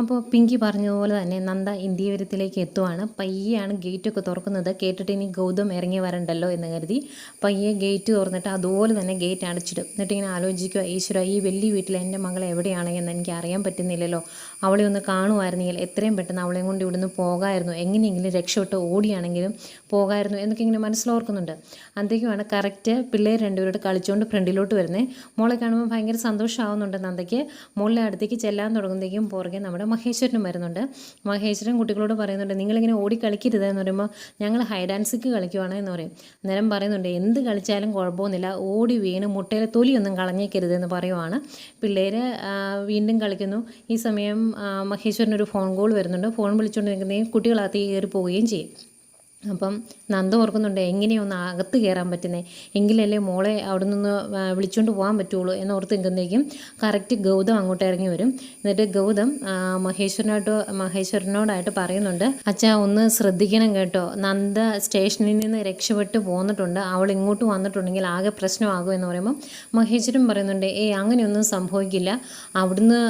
അപ്പോൾ പിങ്കി പറഞ്ഞതുപോലെ തന്നെ നന്ദ ഇന്ത്യവരത്തിലേക്ക് എത്തുവാണ്. പയ്യാണ് ഗേറ്റൊക്കെ തുറക്കുന്നത്. കേട്ടിട്ട് ഇനി ഗൗതം ഇറങ്ങി വരണ്ടല്ലോ എന്ന് കരുതി പയ്യെ ഗേറ്റ് തുറന്നിട്ട് അതുപോലെ തന്നെ ഗേറ്റ് അടച്ചിടും. എന്നിട്ട് ഇങ്ങനെ ആലോചിക്കുക ഈശ്വര ഈ വലിയ വീട്ടിൽ എന്റെ മകൾ എവിടെയാണ് എന്ന് എനിക്ക് അറിയാൻ പറ്റുന്നില്ലല്ലോ. അവളെ ഒന്ന് കാണുമായിരുന്നെങ്കിൽ എത്രയും പെട്ടെന്ന് അവളെയും കൊണ്ട് ഇവിടുന്ന് പോകാമായിരുന്നു എങ്ങനെയെങ്കിലും രക്ഷപ്പെട്ട് ഓടിയാണെങ്കിലും പോകാമായിരുന്നു എന്നൊക്കെ ഇങ്ങനെ മനസ്സിലോർക്കുന്നുണ്ട്. അന്തേക്കുമാണ് കറക്റ്റ് പിള്ളേർ രണ്ടുപേരോട് കളിച്ചുകൊണ്ട് ഫ്രണ്ടിലോട്ട് വരുന്നത് മോളെ കാണുമ്പോൾ ഭയങ്കര സന്തോഷമാവുന്നുണ്ട് നന്ദയ്ക്ക്. മോളിലെ അടുത്തേക്ക് ചെല്ലാൻ തുടങ്ങുമ്പോഴേക്കും പുറകെ നമ്മുടെ മഹേശ്വരനും വരുന്നുണ്ട്. മഹേശ്വരൻ കുട്ടികളോട് പറയുന്നുണ്ട് നിങ്ങളിങ്ങനെ ഓടി കളിക്കരുത് എന്ന് പറയുമ്പോൾ ഞങ്ങൾ ഹൈ ഡാൻസിക്ക് കളിക്കുവാണ് എന്ന് പറയും. അന്നേരം പറയുന്നുണ്ട് എന്ത് കളിച്ചാലും കുഴപ്പമൊന്നുമില്ല. ഓടി വീണ് മുട്ടയിലെ തൊലിയൊന്നും കളഞ്ഞേക്കരുത് എന്ന് പറയുവാണ്. പിള്ളേർ വീണ്ടും കളിക്കുന്നു. ഈ സമയം മഹേശ്വരനൊരു ഫോൺ കോൾ വരുന്നുണ്ട്. ഫോൺ വിളിച്ചുകൊണ്ട് നിൽക്കുന്നതെങ്കിൽ കുട്ടികളകത്ത് കയറി പോവുകയും ചെയ്യും. അപ്പം നന്ദ ഓർക്കുന്നുണ്ട് എങ്ങനെയൊന്ന് അകത്ത് കയറാൻ പറ്റുന്നത് എങ്കിലല്ലേ മോളെ അവിടെ നിന്ന് വിളിച്ചുകൊണ്ട് പോകാൻ പറ്റുള്ളൂ. എന്നോർത്ത് നിൽക്കുന്നേക്കും കറക്റ്റ് ഗൗതം അങ്ങോട്ട് ഇറങ്ങി വരും. എന്നിട്ട് ഗൗതം മഹേശ്വരനോട്ട് മഹേശ്വരനോടായിട്ട് പറയുന്നുണ്ട് അച്ഛാ ഒന്ന് ശ്രദ്ധിക്കണം കേട്ടോ. നന്ദ സ്റ്റേഷനിൽ നിന്ന് രക്ഷപ്പെട്ട് പോന്നിട്ടുണ്ട്. അവൾ ഇങ്ങോട്ട് വന്നിട്ടുണ്ടെങ്കിൽ ആകെ പ്രശ്നമാകും എന്ന് പറയുമ്പോൾ മഹേശ്വരൻ പറയുന്നുണ്ട് ഏയ് അങ്ങനെയൊന്നും സംഭവിക്കില്ല. അവിടുന്ന്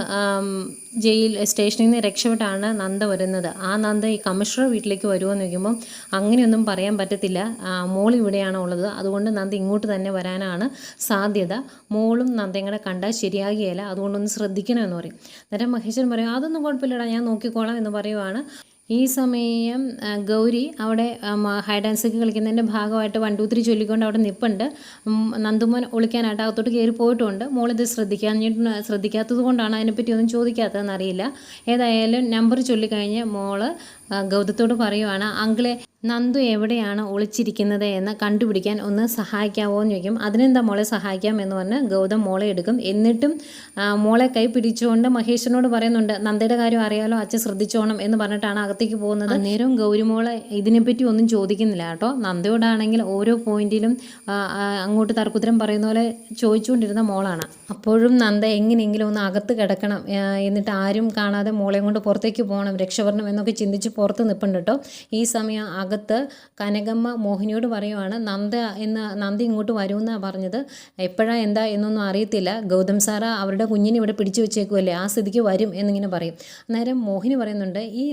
ജയിൽ സ്റ്റേഷനിൽ നിന്ന് രക്ഷപ്പെട്ടാണ് നന്ദ വരുന്നത്. ആ നന്ദ ഈ കമ്മീഷണർ വീട്ടിലേക്ക് വരുമെന്ന് എന്ന് ചോദിക്കുമ്പം അങ്ങനെയൊന്നും പറയാൻ പറ്റത്തില്ല. മോൾ ഇവിടെയാണ് ഉള്ളത്. അതുകൊണ്ട് നന്ദ ഇങ്ങോട്ട് തന്നെ വരാനാണ് സാധ്യത. മോളും നന്ദയും കൂടെ കണ്ടാൽ ശരിയാകുകയില്ല. അതുകൊണ്ടൊന്ന് ശ്രദ്ധിക്കണമെന്ന് പറയും. അന്നേരം മഹേശ്വരൻ പറയും അതൊന്നും കുഴപ്പമില്ലടാ ഞാൻ നോക്കിക്കോളാം എന്ന് പറയുവാണ്. ഈ സമയം ഗൗരി അവിടെ ഹൈ ഡാൻസൊക്കെ കളിക്കുന്നതിന്റെ ഭാഗമായിട്ട് വൺ ടു ത്രീ ചൊല്ലിക്കൊണ്ട് അവിടെ നിൽപ്പുണ്ട് നന്ദുമോൻ ഒളിക്കാനായിട്ട് അകത്തോട്ട് കയറി പോയിട്ടുണ്ട്. മോളിത് ശ്രദ്ധിക്കാൻ ശ്രദ്ധിക്കാത്തത് കൊണ്ടാണ് അതിനെപ്പറ്റി ഒന്നും ചോദിക്കാത്തതെന്നറിയില്ല ഏതായാലും നമ്പർ ചൊല്ലിക്കഴിഞ്ഞ് മോൾ ഗൗതത്തോട് പറയുവാണ് അങ്കിളെ നന്ദു എവിടെയാണ് ഒളിച്ചിരിക്കുന്നത് എന്ന് കണ്ടുപിടിക്കാൻ ഒന്ന് സഹായിക്കാവോ എന്ന് ചോദിക്കും. അതിനെന്താ മോളെ സഹായിക്കാം എന്ന് പറഞ്ഞ് ഗൗതം മോളെ എടുക്കും. എന്നിട്ടും മോളെ കൈ പിടിച്ചുകൊണ്ട് മഹേശ്വരനോട് പറയുന്നുണ്ട് നന്ദയുടെ കാര്യം അറിയാലോ അച്ഛൻ ശ്രദ്ധിച്ചോണം എന്ന് പറഞ്ഞിട്ടാണ് അകത്തേക്ക് പോകുന്നത്. അന്നേരം ഗൗരിമോളെ ഇതിനെപ്പറ്റി ഒന്നും ചോദിക്കുന്നില്ല കേട്ടോ. നന്ദയോടാണെങ്കിൽ ഓരോ പോയിന്റിലും അങ്ങോട്ട് തർക്കുത്തരം പറയുന്ന പോലെ ചോദിച്ചുകൊണ്ടിരുന്ന മോളാണ്. അപ്പോഴും നന്ദ എങ്ങനെയെങ്കിലും ഒന്ന് അകത്ത് കിടക്കണം എന്നിട്ട് ആരും കാണാതെ മോളെയും കൊണ്ട് പുറത്തേക്ക് പോകണം രക്ഷപ്പെടണം എന്നൊക്കെ ചിന്തിച്ച് പുറത്ത് നിൽപ്പുണ്ട് കേട്ടോ ഈ സമയം അകത്ത് കനകമ്മ മോഹിനിയോട് പറയുവാണ് നന്ദ എന്ന് നന്ദി ഇങ്ങോട്ട് വരുമെന്നാണ് പറഞ്ഞത്. എപ്പോഴാണ് എന്താ എന്നൊന്നും അറിയത്തില്ല. ഗൗതം സാറ അവരുടെ കുഞ്ഞിനെ ഇവിടെ പിടിച്ചു വെച്ചേക്കുമല്ലേ ആ സ്ഥിതിക്ക് വരും എന്നിങ്ങനെ പറയും. അന്നേരം മോഹിനി പറയുന്നുണ്ട് ഈ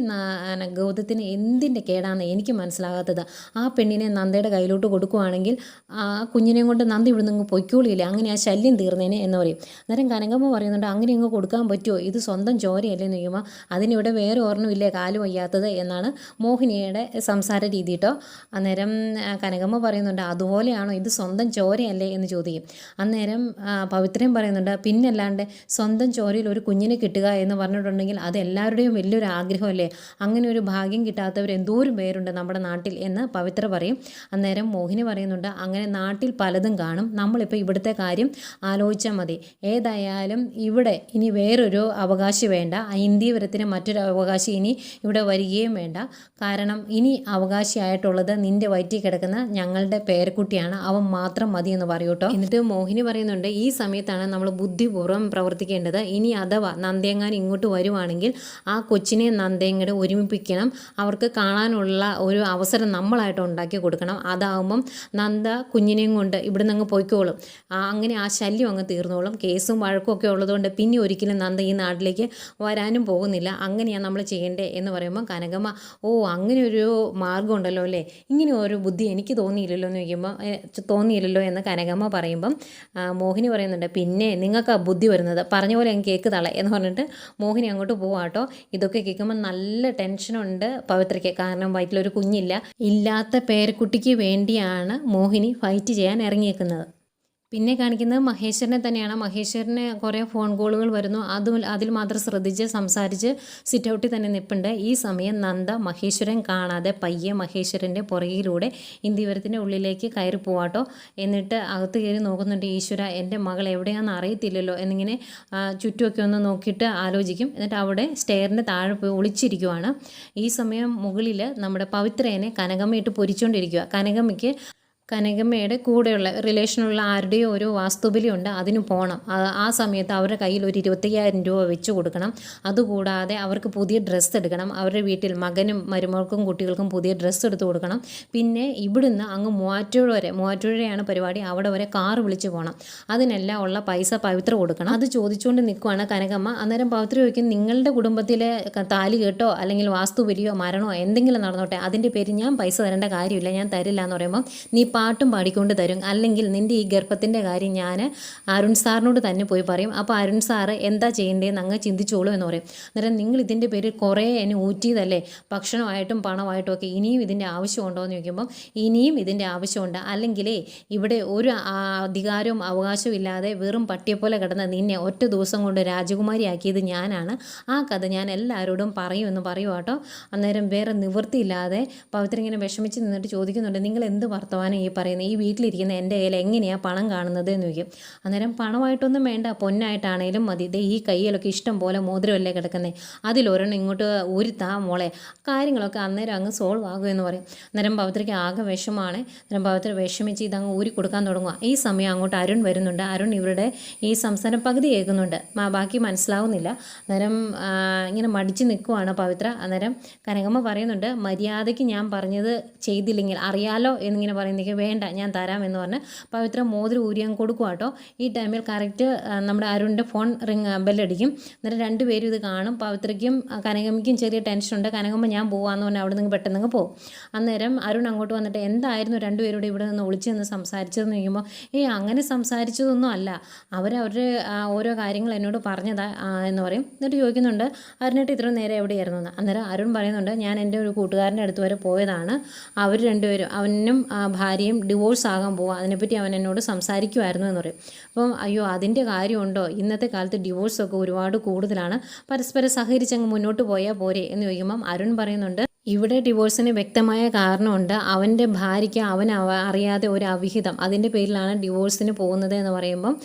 ഗൗതത്തിന് എന്തിന്റെ കേടാണെന്ന് എനിക്ക് മനസ്സിലാകാത്തത്. ആ പെണ്ണിനെ നന്ദയുടെ കയ്യിലോട്ട് കൊടുക്കുവാണെങ്കിൽ ആ കുഞ്ഞിനെയും കൊണ്ട് നന്ദി ഇവിടെ നിന്ന് പൊയ്ക്കോളിയില്ലേ അങ്ങനെ ആ ശല്യം തീർന്നേനെ എന്ന് പറയും. അന്നേരം കനകമ്മ പറയുന്നുണ്ട് അങ്ങനെ ഇങ്ങ് കൊടുക്കാൻ പറ്റുമോ ഇത് സ്വന്തം ചോരയല്ലേ എന്ന് ചോദിക്കുമ്പോൾ അതിനിവിടെ വേറെ ഓർമ്മയില്ലേ കാൽ വയ്യാത്തത്. എന്നാണ് മോഹിനിയുടെ സംസാര രീതി കേട്ടോ അന്നേരം കനകമ്മ പറയുന്നുണ്ട് അതുപോലെയാണോ? ഇത് സ്വന്തം ചോരയല്ലേ? എന്ന് ചോദിക്കും. അന്നേരം പവിത്രയും പറയുന്നുണ്ട് പിന്നല്ലാണ്ട് സ്വന്തം ചോരയിൽ ഒരു കുഞ്ഞിനെ കിട്ടുക എന്ന് പറഞ്ഞിട്ടുണ്ടെങ്കിൽ അത് എല്ലാവരുടെയും വലിയൊരു ആഗ്രഹമല്ലേ? അങ്ങനെ ഒരു ഭാഗ്യം കിട്ടാത്തവർ എന്തോരം പേരുണ്ട് നമ്മുടെ നാട്ടിൽ? എന്ന് പവിത്ര പറയും. അന്നേരം മോഹിനി പറയുന്നുണ്ട് അങ്ങനെ നാട്ടിൽ പലതും കാണും. നമ്മളിപ്പോൾ ഇവിടുത്തെ കാര്യം ആലോചിച്ചാൽ മതി. ഏതായാലും ഇവിടെ ഇനി വേറൊരു അവകാശി വേണ്ട. ആ ഇന്ത്യവരത്തിന് മറ്റൊരു അവകാശി ഇനി ഇവിടെ വരികയും വേണ്ട. കാരണം ഇനി അവകാശിയായിട്ടുള്ളത് നിന്റെ വയറ്റിൽ കിടക്കുന്ന ഞങ്ങളുടെ പേരക്കുട്ടിയാണ്. അവൻ മാത്രം മതി എന്ന് പറയൂട്ടോ എന്നിട്ട് മോഹിനി പറയുന്നുണ്ട് ഈ സമയത്താണ് നമ്മൾ ബുദ്ധിപൂർവം പ്രവർത്തിക്കേണ്ടത്. ഇനി അഥവാ നന്ദേങ്ങാൻ ഇങ്ങോട്ട് വരുവാണെങ്കിൽ ആ കൊച്ചിനെ നന്ദിയങ്ങടെ ഒരുമിപ്പിക്കണം. അവർക്ക് കാണാനുള്ള ഒരു അവസരം നമ്മളായിട്ട് ഉണ്ടാക്കി കൊടുക്കണം. അതാവുമ്പം നന്ദ കുഞ്ഞിനെയും കൊണ്ട് ഇവിടുന്ന് അങ്ങ് പോയിക്കോളും. അങ്ങനെ ആ ശല്യം അങ്ങ് തീർന്നോളും. കേസും വഴക്കും ഒക്കെ ഉള്ളതുകൊണ്ട് പിന്നെ ഒരിക്കലും നന്ദ ഈ നാട്ടിലേക്ക് വരാനും പോകുന്നില്ല. അങ്ങനെയാണ് നമ്മൾ ചെയ്യേണ്ടത് എന്ന് പറയുമ്പോൾ കനകമ്മ ഓ അങ്ങനെ ഒരു മാർഗം ഉണ്ടല്ലോ അല്ലേ? ഇങ്ങനെ ഒരു ബുദ്ധി എനിക്ക് തോന്നിയില്ലല്ലോ എന്ന് ചോദിക്കുമ്പോൾ തോന്നിയില്ലല്ലോ എന്ന് കനകമ്മ പറയുമ്പം മോഹിനി പറയുന്നുണ്ട് പിന്നെ നിങ്ങൾക്ക് ആ ബുദ്ധി വരുന്നത്? പറഞ്ഞ പോലെ അങ്ങ് കേക്ക് തള എന്ന് പറഞ്ഞിട്ട് മോഹിനി അങ്ങോട്ട് പോവാട്ടോ ഇതൊക്കെ കേൾക്കുമ്പോൾ നല്ല ടെൻഷനുണ്ട് പവിത്രയ്ക്ക്. കാരണം വയറ്റിലൊരു കുഞ്ഞില്ല. ഇല്ലാത്ത പേരക്കുട്ടിക്ക് വേണ്ടിയാണ് മോഹിനി ഫൈറ്റ് ചെയ്യാൻ ഇറങ്ങിയേക്കുന്നത്. പിന്നെ കാണിക്കുന്നത് മഹേശ്വരനെ തന്നെയാണ്. മഹേശ്വരന് കുറേ ഫോൺ കോളുകൾ വരുന്നു. അതും അതിൽ മാത്രം ശ്രദ്ധിച്ച് സംസാരിച്ച് സിറ്റ് ഔട്ടിൽ തന്നെ നിൽപ്പുണ്ട് ഈ സമയം നന്ദ മഹേശ്വരൻ കാണാതെ പയ്യെ മഹേശ്വരന്റെ പുറകിലൂടെ ഇന്ദിവരത്തിന്റെ ഉള്ളിലേക്ക് കയറി പോവാട്ടോ. എന്നിട്ട് അകത്ത് കയറി നോക്കുന്നുണ്ട് ഈശ്വര എന്റെ മകൾ എവിടെയാണെന്ന് അറിയത്തില്ലല്ലോ. എന്നിങ്ങനെ ചുറ്റുമൊക്കെ ഒന്ന് നോക്കിയിട്ട് ആലോചിക്കും. എന്നിട്ട് അവിടെ സ്റ്റെയറിന്റെ താഴെ പോയി ഒളിച്ചിരിക്കുവാണ്. ഈ സമയം മുകളിൽ നമ്മുടെ പവിത്രേനെ കനകമ്മയിട്ട് പൊരിച്ചുകൊണ്ടിരിക്കുക കനകമ്മയ്ക്ക് കനകമ്മയുടെ കൂടെയുള്ള റിലേഷനുള്ള ആരുടെയോ ഒരു വാസ്തുബലിയുണ്ട്. അതിന് പോകണം ആ- സമയത്ത് അവരുടെ കയ്യിൽ ഒരു ഇരുപത്തയ്യായിരം രൂപ വെച്ച് കൊടുക്കണം. അതുകൂടാതെ അവർക്ക് പുതിയ ഡ്രസ്സ് എടുക്കണം. അവരുടെ വീട്ടിൽ മകനും മരുമകൾക്കും കുട്ടികൾക്കും പുതിയ ഡ്രസ്സ് എടുത്ത് കൊടുക്കണം. പിന്നെ ഇവിടുന്ന് അങ്ങ് മൂവാറ്റുപുഴ വരെ മൂവാറ്റുപുഴയാണ് പരിപാടി. അവിടെ വരെ കാർ വിളിച്ച് പോകണം അതിനെല്ലാം ഉള്ള പൈസ പവിത്ര കൊടുക്കണം. അത് ചോദിച്ചുകൊണ്ട് നിൽക്കുവാണ് കനകമ്മ. അന്നേരം പവിത്ര ചോദിക്കും നിങ്ങളുടെ കുടുംബത്തിലെ താലി കേട്ടോ? അല്ലെങ്കിൽ വാസ്തുബലിയോ മരണമോ എന്തെങ്കിലും നടന്നോട്ടെ? അതിന്റെ പേര് ഞാൻ പൈസ തരേണ്ട കാര്യമില്ല. ഞാൻ തരില്ല എന്ന് പറയുമ്പോൾ നീ പാട്ടും പാടിക്കൊണ്ട് തരും. അല്ലെങ്കിൽ നിന്റെ ഈ ഗർഭത്തിന്റെ കാര്യം ഞാൻ അരുൺ സാറിനോട് തന്നെ പോയി പറയും. അപ്പോൾ അരുൺ സാറ് എന്താ ചെയ്യേണ്ടതെന്ന് അങ്ങ് ചിന്തിച്ചോളൂ എന്ന് പറയും. അന്നേരം നിങ്ങൾ ഇതിന്റെ പേര് കുറേ എന്നെ ഊറ്റിയതല്ലേ? ഭക്ഷണമായിട്ടും പണമായിട്ടും ഒക്കെ ഇനിയും ഇതിന്റെ ആവശ്യമുണ്ടോ എന്ന് ചോദിക്കുമ്പം ഇനിയും ഇതിന്റെ ആവശ്യമുണ്ട്. അല്ലെങ്കിലേ ഇവിടെ ഒരു അധികാരവും അവകാശവും ഇല്ലാതെ വെറും പട്ടിയെപ്പോലെ കിടന്ന നിന്നെ ഒറ്റ ദിവസം കൊണ്ട് രാജകുമാരിയാക്കിയത് ഞാനാണ്. ആ കഥ ഞാൻ എല്ലാവരോടും പറയുമെന്ന് പറയുക കേട്ടോ. അന്നേരം വേറെ നിവൃത്തിയില്ലാതെ പവിത്ര ഇങ്ങനെ വിഷമിച്ച് നിന്നിട്ട് ചോദിക്കുന്നുണ്ട് നിങ്ങൾ എന്ത് വർത്തമാനം ഈ പറയുന്നത് ഈ വീട്ടിലിരിക്കുന്ന എന്റെ കയ്യിൽ എങ്ങനെയാണ് പണം കാണുന്നത് എന്ന് ചോദിക്കും. അന്നേരം പണമായിട്ടൊന്നും വേണ്ട പൊന്നായിട്ടാണേലും മതി. ദേ ഈ കയ്യിലൊക്കെ ഇഷ്ടം പോലെ മോതിരമല്ലേ കിടക്കുന്നത് അതിലൊരെണ്ണം ഇങ്ങോട്ട് ഉരുത്താ മോളെ. കാര്യങ്ങളൊക്കെ അന്നേരം അങ്ങ് സോൾവ് ആകുമെന്ന് പറയും. അന്നേരം പവിത്രയ്ക്ക് ആകെ വിഷമാണ് അന്നേരം പവിത്ര വിഷമിച്ച് ഇതങ്ങ് ഊരി കൊടുക്കാൻ തുടങ്ങുക ഈ സമയം അങ്ങോട്ട് അരുൺ വരുന്നുണ്ട്. അരുൺ ഇവരുടെ ഈ സംസാരം പകുതി കേൾക്കുന്നുണ്ട്. ബാക്കി മനസ്സിലാവുന്നില്ല. അന്നേരം ഇങ്ങനെ മടിച്ച് നിൽക്കുവാണ് പവിത്ര. അന്നേരം കനകമ്മ പറയുന്നുണ്ട് മര്യാദയ്ക്ക് ഞാൻ പറഞ്ഞത് ചെയ്തില്ലെങ്കിൽ അറിയാലോ എന്നിങ്ങനെ പറയുന്നെങ്കിൽ വേണ്ട ഞാൻ തരാമെന്ന് പറഞ്ഞ് പവിത്ര മോതിരം ഊരിയാൻ കൊടുക്കുക കേട്ടോ ഈ ടൈമിൽ കറക്റ്റ് നമ്മുടെ അരുണിന്റെ ഫോൺ റിങ് ബെല്ലടിക്കും എന്നിട്ട് രണ്ടുപേരും ഇത് കാണും. പവിത്രയ്ക്കും കനകമ്മയ്ക്കും ചെറിയ ടെൻഷനുണ്ട് കനകമ്മ ഞാൻ പോവാന്ന് പറഞ്ഞാൽ അവിടെ നിന്ന് പെട്ടെന്ന് പോകും അന്നേരം അരുൺ അങ്ങോട്ട് വന്നിട്ട് എന്തായിരുന്നു രണ്ടുപേരോട് ഇവിടെ നിന്ന് ഒളിച്ച് നിന്ന് സംസാരിച്ചതെന്ന് ചോദിക്കുമ്പോൾ ഏയ് അങ്ങനെ സംസാരിച്ചതൊന്നും അല്ല. അവരവരുടെ ഓരോ കാര്യങ്ങൾ എന്നോട് പറഞ്ഞതാ എന്ന് പറയും. എന്നിട്ട് ചോദിക്കുന്നുണ്ട് അരുണിട്ട് ഇത്ര നേരം എവിടെയായിരുന്നു? എന്ന്. അന്നേരം അരുൺ പറയുന്നുണ്ട് ഞാൻ എന്റെ ഒരു കൂട്ടുകാരന്റെ അടുത്ത് വരെ പോയതാണ്. അവർ രണ്ടുപേരും അവനും ആ, ഭാര്യയും ഡിവോഴ്സ് ആകാൻ പോവുക അതിനെപ്പറ്റി അവൻ എന്നോട് സംസാരിക്കുമായിരുന്നു എന്ന് പറയും. അപ്പം അയ്യോ അതിന്റെ കാര്യമുണ്ടോ? ഇന്നത്തെ കാലത്ത് ഡിവോഴ്സൊക്കെ ഒരുപാട് കൂടുതലാണ്. പരസ്പരം സഹകരിച്ചങ്ങ് മുന്നോട്ട് പോയാൽ പോരെ എന്ന് ചോദിക്കുമ്പം അരുൺ പറയുന്നുണ്ട് ഇവിടെ ഡിവോഴ്സിന് വ്യക്തമായ കാരണമുണ്ട്. അവന്റെ ഭാര്യയ്ക്ക് അവൻ അവ- അറിയാതെ ഒരു അവിഹിതം. അതിന്റെ പേരിലാണ് ഡിവോഴ്സിന് പോകുന്നത് എന്ന് പറയുമ്പം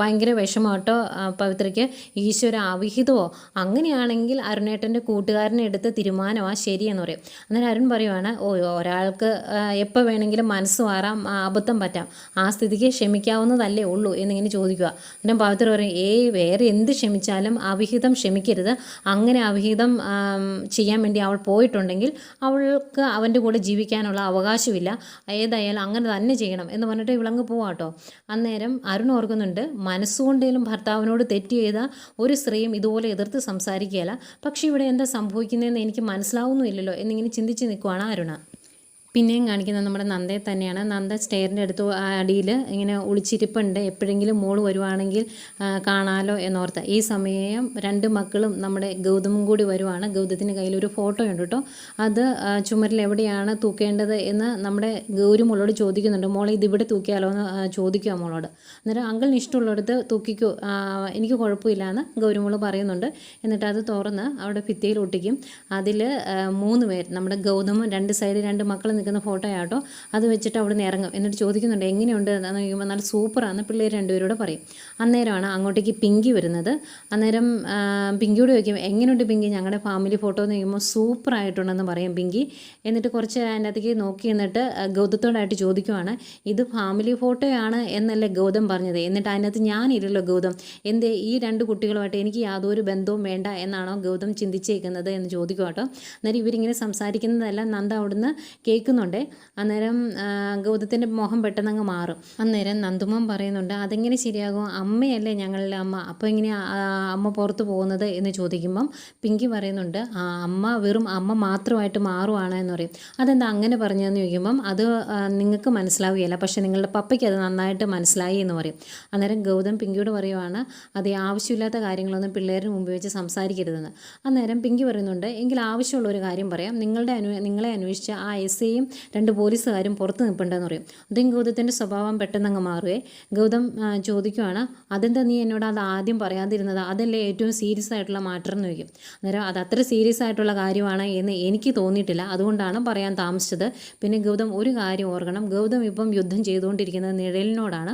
ഭയങ്കര വിഷമമാട്ടോ ആ, പവിത്രയ്ക്ക്. ഈശ്വര അവിഹിതമോ? അങ്ങനെയാണെങ്കിൽ അരുണേട്ടന്റെ കൂട്ടുകാരനെ എടുത്ത് തീരുമാനമാണ് ശരിയെന്ന് പറയും. അന്നേരം അരുൺ പറയുവാണ് ഓ ഒരാൾക്ക് എപ്പോൾ വേണമെങ്കിലും മനസ്സ് മാറാം അബദ്ധം പറ്റാം. ആ സ്ഥിതിക്ക് ക്ഷമിക്കാവുന്നതല്ലേ ഉള്ളൂ എന്നിങ്ങനെ ചോദിക്കുക. അന്നേരം പവിത്ര പറയും ഏയ് വേറെ എന്ത് ക്ഷമിച്ചാലും അവിഹിതം ക്ഷമിക്കരുത്. അങ്ങനെ അവിഹിതം ചെയ്യാൻ വേണ്ടി അവൾ പോയിട്ടുണ്ടെങ്കിൽ അവൾക്ക് അവന്റെ കൂടെ ജീവിക്കാനുള്ള അവകാശമില്ല. ഏതായാലും അങ്ങനെ തന്നെ ചെയ്യണം എന്ന് പറഞ്ഞിട്ട് ഇവളങ്ങ് പോവാട്ടോ അന്നേരം അരുൺ ഓർക്കുന്നുണ്ട് മനസ്സുകൊണ്ടേലും ഭർത്താവിനോട് തെറ്റ് ചെയ്ത ഒരു സ്ത്രീയും ഇതുപോലെ എതിർത്ത് സംസാരിക്കുകയില്ല. പക്ഷേ ഇവിടെ എന്താ സംഭവിക്കുന്നതെന്ന് എനിക്ക് മനസ്സിലാവുന്നുമില്ലല്ലോ എന്നിങ്ങനെ ചിന്തിച്ച് നിൽക്കുവാണ് അരുണ. പിന്നെയും കാണിക്കുന്നത് നമ്മുടെ നന്ദയെ തന്നെയാണ്. നന്ദ സ്റ്റെയറിന്റെ അടുത്ത് അടിയിൽ ഇങ്ങനെ ഒളിച്ചിരിപ്പുണ്ട്. എപ്പോഴെങ്കിലും മോൾ വരുവാണെങ്കിൽ കാണാലോ എന്നോർത്ത്. ഈ സമയം രണ്ട് മക്കളും നമ്മുടെ ഗൗതമും കൂടി വരുവാണ്. ഗൗതത്തിന്റെ കയ്യിൽ ഒരു ഫോട്ടോ ഉണ്ട് കേട്ടോ. അത് ചുമരിൽ എവിടെയാണ് തൂക്കേണ്ടത് എന്ന് നമ്മുടെ ഗൗരി മോളോട് ചോദിക്കുന്നുണ്ട്. മോളെ ഇതിവിടെ തൂക്കിയാലോ എന്ന് ചോദിക്കുക മോളോട്. അന്നേരം അങ്കിളിന് ഇഷ്ടമുള്ളിടത്ത് തൂക്കിക്കോ. എനിക്ക് കുഴപ്പമില്ല എന്ന് ഗൗരിമോൾ പറയുന്നുണ്ട്. എന്നിട്ട് അത് തുറന്ന് അവിടെ ഭിത്തിയിൽ ഒട്ടിക്കും. അതിൽ മൂന്ന് പേർ നമ്മുടെ ഗൗതമും രണ്ട് സൈഡ് രണ്ട് മക്കൾ നിൽക്കുന്ന ഫോട്ടോ ആട്ടോ. അത് വെച്ചിട്ട് അവിടെ നിന്ന് ഇറങ്ങും. എന്നിട്ട് ചോദിക്കുന്നുണ്ട് എങ്ങനെയുണ്ട്? എന്ന് ചോദിക്കുമ്പോൾ നല്ല സൂപ്പറാന്ന് പിള്ളേർ രണ്ടുപേരോട് പറയും. അന്നേരമാണ് അങ്ങോട്ടേക്ക് പിങ്കി വരുന്നത്. അന്നേരം പിങ്കിയോട് ചോദിക്കും എങ്ങനെയുണ്ട് പിങ്കി? ഞങ്ങളുടെ ഫാമിലി ഫോട്ടോ എന്ന് ചോദിക്കുമ്പോൾ സൂപ്പറായിട്ടുണ്ടെന്ന് പറയും പിങ്കി. എന്നിട്ട് കുറച്ച് അതിനകത്തേക്ക് നോക്കി എന്നിട്ട് ഗൗതത്തോടായിട്ട് ചോദിക്കുവാണ് ഇത് ഫാമിലി ഫോട്ടോയാണ് എന്നല്ലേ ഗൗതം പറഞ്ഞത്? എന്നിട്ട് അതിനകത്ത് ഞാനില്ലല്ലോ ഗൗതം. എന്തേ ഈ രണ്ട് കുട്ടികളുമായിട്ട് എനിക്ക് യാതൊരു ബന്ധവും വേണ്ട എന്നാണോ ഗൗതം ചിന്തിച്ചേക്കുന്നത്? എന്ന് ചോദിക്കും കേട്ടോ അന്നേരം ഇവരിങ്ങനെ സംസാരിക്കുന്നതെല്ലാം നന്ദ അവിടുന്ന് കേൾക്കുന്നുണ്ടേ. അന്നേരം ഗൗതത്തിന്റെ മുഖം പെട്ടെന്ന് അങ്ങ് മാറും. അന്നേരം നന്ദുമം പറയുന്നുണ്ട് അതെങ്ങനെ ശരിയാകും? അമ്മയല്ലേ ഞങ്ങളുടെ അമ്മ. അപ്പോൾ ഇങ്ങനെ അമ്മ പുറത്ത് പോകുന്നത്? എന്ന് ചോദിക്കുമ്പം പിങ്കി പറയുന്നുണ്ട് "ആ, അമ്മ വെറും അമ്മ മാത്രമായിട്ട് മാറുവാണ് എന്ന് പറയും. അതെന്താ അങ്ങനെ പറഞ്ഞതെന്ന് ചോദിക്കുമ്പം അത് നിങ്ങൾക്ക് മനസ്സിലാവുകയില്ല. പക്ഷേ നിങ്ങളുടെ പപ്പയ്ക്ക് അത് നന്നായിട്ട് മനസ്സിലായി എന്ന് പറയും. അന്നേരം ഗൗതം പിങ്കിയോട് പറയുവാണ് അത് ആവശ്യമില്ലാത്ത കാര്യങ്ങളൊന്നും പിള്ളേരുടെ മുമ്പ് വെച്ച് സംസാരിക്കരുതെന്ന്. അന്നേരം പിങ്കി പറയുന്നുണ്ട് എങ്കിൽ ആവശ്യമുള്ള ഒരു കാര്യം പറയാം. നിങ്ങളുടെ അനു നിങ്ങളെ അന്വേഷിച്ച ആ എസ് ഐയും രണ്ട് പോലീസുകാരും പുറത്ത് നിൽപ്പുണ്ടെന്ന് പറയും. അതും ഗൗതത്തിന്റെ സ്വഭാവം പെട്ടെന്ന് അങ്ങ് മാറുകയെ ഗൗതം ചോദിക്കുവാണ് അതെന്താ നീ എന്നോട് അത് ആദ്യം പറയാതിരുന്നത്? അതല്ലേ ഏറ്റവും സീരിയസ് ആയിട്ടുള്ള മാറ്റർ എന്ന് ചോദിക്കും. അന്നേരം അത് അത്ര സീരിയസ് ആയിട്ടുള്ള കാര്യമാണ് എന്ന് എനിക്ക് തോന്നിയിട്ടില്ല. അതുകൊണ്ടാണ് പറയാൻ താമസിച്ചത്. പിന്നെ ഗൗതം ഒരു കാര്യം ഓർക്കണം. ഗൗതം ഇപ്പം യുദ്ധം ചെയ്തുകൊണ്ടിരിക്കുന്നത് നിഴലിനോടാണ്.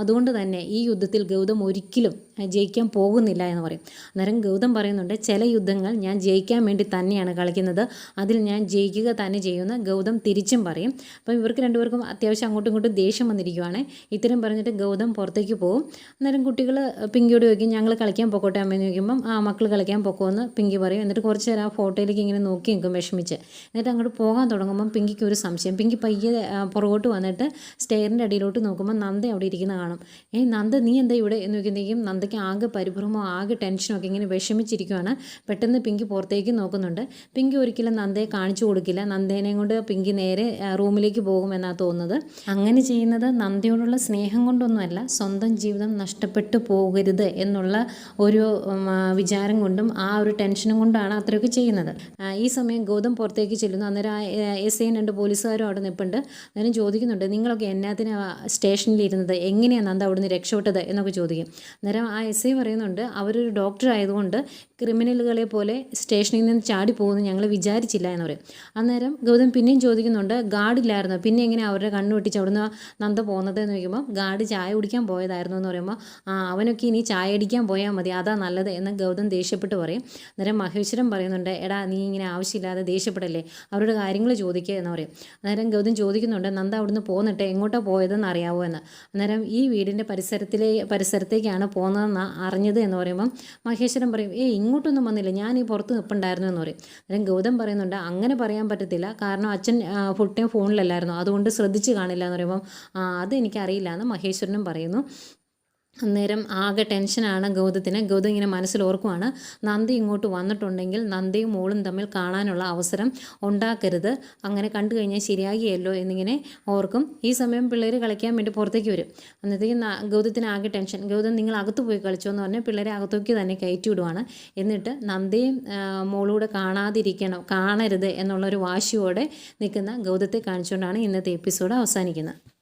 അതുകൊണ്ട് തന്നെ ഈ യുദ്ധത്തിൽ ഗൗതം ഒരിക്കലും ജയിക്കാൻ പോകുന്നില്ല എന്ന് പറയും. അന്നേരം ഗൗതം പറയുന്നുണ്ട് ചില യുദ്ധങ്ങൾ ഞാൻ ജയിക്കാൻ വേണ്ടി തന്നെയാണ് കളിക്കുന്നത്. അതിൽ ഞാൻ ജയിക്കുക തന്നെ ചെയ്യുന്ന ഗൗതം ഗൗതം തിരിച്ചും പറയും. അപ്പോൾ ഇവർക്ക് രണ്ടുപേർക്കും അത്യാവശ്യം അങ്ങോട്ടും ഇങ്ങോട്ടും ദേഷ്യം വന്നിരിക്കുവാണ്. ഇത്തരം പറഞ്ഞിട്ട് ഗൗതം പുറത്തേക്ക് പോകും അന്നേരം കുട്ടികൾ പിങ്കിയോട് ചോദിക്കും ഞങ്ങൾ കളിക്കാൻ പൊക്കോട്ടെ? അമ്മയെന്ന് ചോദിക്കുമ്പം ആ മക്കൾ കളിക്കാൻ പൊക്കോന്ന് പിങ്കി പറയും. എന്നിട്ട് കുറച്ച് നേരം ആ ഫോട്ടോയിലേക്ക് ഇങ്ങനെ നോക്കി നിൽക്കും വിഷമിച്ച്. എന്നിട്ട് അങ്ങോട്ട് പോകാൻ തുടങ്ങുമ്പം പിങ്കിക്ക് ഒരു സംശയം. പിങ്കി പയ്യെ പുറകോട്ട് വന്നിട്ട് സ്റ്റെയറിന്റെ അടിയിലോട്ട് നോക്കുമ്പോൾ നന്ദ അവിടെ ഇരിക്കുന്ന കാണും. ഏ നന്ദ നീ എന്താ ഇവിടെ? എന്ന് നോക്കുമ്പോഴേക്കും നന്ദയ്ക്ക് ആകെ പരിഭ്രമോ ആകെ ടെൻഷനോ ഒക്കെ ഇങ്ങനെ വിഷമിച്ചിരിക്കുവാണ്. പെട്ടെന്ന് പിങ്കി പുറത്തേക്ക് നോക്കുന്നുണ്ട്. പിങ്കി ഒരിക്കലും നന്ദയെ കാണിച്ചു കൊടുക്കില്ല. നന്ദേനെയും കൊണ്ട് പിങ്കി നേരെ റൂമിലേക്ക് പോകുമെന്നാണ് തോന്നുന്നത്. അങ്ങനെ ചെയ്യുന്നത് നന്ദിയോടുള്ള സ്നേഹം കൊണ്ടൊന്നുമല്ല സ്വന്തം ജീവിതം നഷ്ടപ്പെട്ടു പോകരുത് എന്നുള്ള ഒരു വിചാരം കൊണ്ടും ആ ഒരു ടെൻഷനും കൊണ്ടാണ് അത്രയൊക്കെ ചെയ്യുന്നത്. ഈ സമയം ഗൗതം പുറത്തേക്ക് ചെല്ലുന്നു. അന്നേരം ആ എസ് ഐയും രണ്ട് പോലീസുകാരും അവിടെ നിൽപ്പുണ്ട് അന്നേരം ചോദിക്കുന്നുണ്ട് നിങ്ങളൊക്കെ എന്നാത്തിന് സ്റ്റേഷനിൽ ഇരുന്നത് എങ്ങനെയാണ് നന്ദ അവിടുന്ന് രക്ഷപ്പെട്ടത്? എന്നൊക്കെ ചോദിക്കും. അന്നേരം ആ എസ് ഐ പറയുന്നുണ്ട് അവരൊരു ഡോക്ടർ ആയതുകൊണ്ട് ക്രിമിനലുകളെ പോലെ സ്റ്റേഷനിൽ നിന്ന് ചാടി പോകുമെന്ന് ഞങ്ങൾ വിചാരിച്ചില്ല എന്ന് പറയും. അന്നേരം ഗൗതം പിന്നെയും ചോദിക്കുന്നുണ്ട് ഗാർഡില്ലായിരുന്നു പിന്നെ എങ്ങനെ അവരുടെ കണ്ണു വെട്ടിച്ച് അവിടുന്ന് നന്ദ പോകുന്നത്? എന്ന് ചോദിക്കുമ്പോൾ ഗാർഡ് ചായ കുടിക്കാൻ പോയതായിരുന്നു എന്ന് പറയുമ്പോൾ ആ അവനൊക്കെ ഇനി ചായ അടിക്കാൻ പോയാൽ മതി അതാ നല്ലത് എന്ന് ഗൗതം ദേഷ്യപ്പെട്ട് പറയും. അന്നേരം മഹേശ്വരൻ പറയുന്നുണ്ട് എടാ നീ ഇങ്ങനെ ആവശ്യമില്ലാതെ ദേഷ്യപ്പെടല്ലേ? അവരുടെ കാര്യങ്ങൾ ചോദിക്കുക എന്ന് പറയും. അന്നേരം ഗൗതം ചോദിക്കുന്നുണ്ട് നന്ദ അവിടുന്ന് പോന്നിട്ട് എങ്ങോട്ടാണ് പോയതെന്ന് അറിയാവോ? എന്ന്. അന്നേരം ഈ വീടിന്റെ പരിസരത്തിലെ പരിസരത്തേക്കാണ് പോകുന്നതെന്ന് അറിഞ്ഞത് എന്ന് പറയുമ്പം മഹേശ്വരൻ പറയും ഏയ് ഇങ്ങോട്ടൊന്നും വന്നില്ല. ഞാൻ ഈ പുറത്ത് നിൽപ്പുണ്ടായിരുന്നു എന്ന് പറയും. അന്നേരം ഗൗതം പറയുന്നുണ്ട് അങ്ങനെ പറയാൻ പറ്റത്തില്ല. കാരണം അച്ഛൻ ഫുൾ ടൈം ഫോണിലല്ലായിരുന്നു. അതുകൊണ്ട് ശ്രദ്ധിച്ച് കാണില്ല എന്ന് പറയുമ്പം അത് എനിക്കറിയില്ല എന്ന് മഹേശ്വരനും പറയുന്നു. അന്നേരം ആകെ ടെൻഷനാണ് ഗൗതത്തിന്. ഗൗതം ഇങ്ങനെ മനസ്സിൽ ഓർക്കുവാണ് നന്ദി ഇങ്ങോട്ട് വന്നിട്ടുണ്ടെങ്കിൽ നന്ദിയും മോളും തമ്മിൽ കാണാനുള്ള അവസരം ഉണ്ടാക്കരുത്. അങ്ങനെ കണ്ടു കഴിഞ്ഞാൽ ശരിയാകിയല്ലോ എന്നിങ്ങനെ ഓർക്കും. ഈ സമയം പിള്ളേർ കളിക്കാൻ വേണ്ടി പുറത്തേക്ക് വരും. അന്നത്തേക്ക് ഗൗതത്തിന് ആകെ ടെൻഷൻ ഗൗതം നിങ്ങൾ അകത്ത് പോയി കളിച്ചോ എന്ന് പറഞ്ഞാൽ പിള്ളേരെ അകത്തേക്ക് തന്നെ കയറ്റി വിടുവാണ് എന്നിട്ട് നന്ദിയും മോളൂടെ കാണാതിരിക്കണം കാണരുത് എന്നുള്ളൊരു വാശിയോടെ നിൽക്കുന്ന ഗൗതത്തെ കാണിച്ചുകൊണ്ടാണ് ഇന്നത്തെ എപ്പിസോഡ് അവസാനിക്കുന്നത്.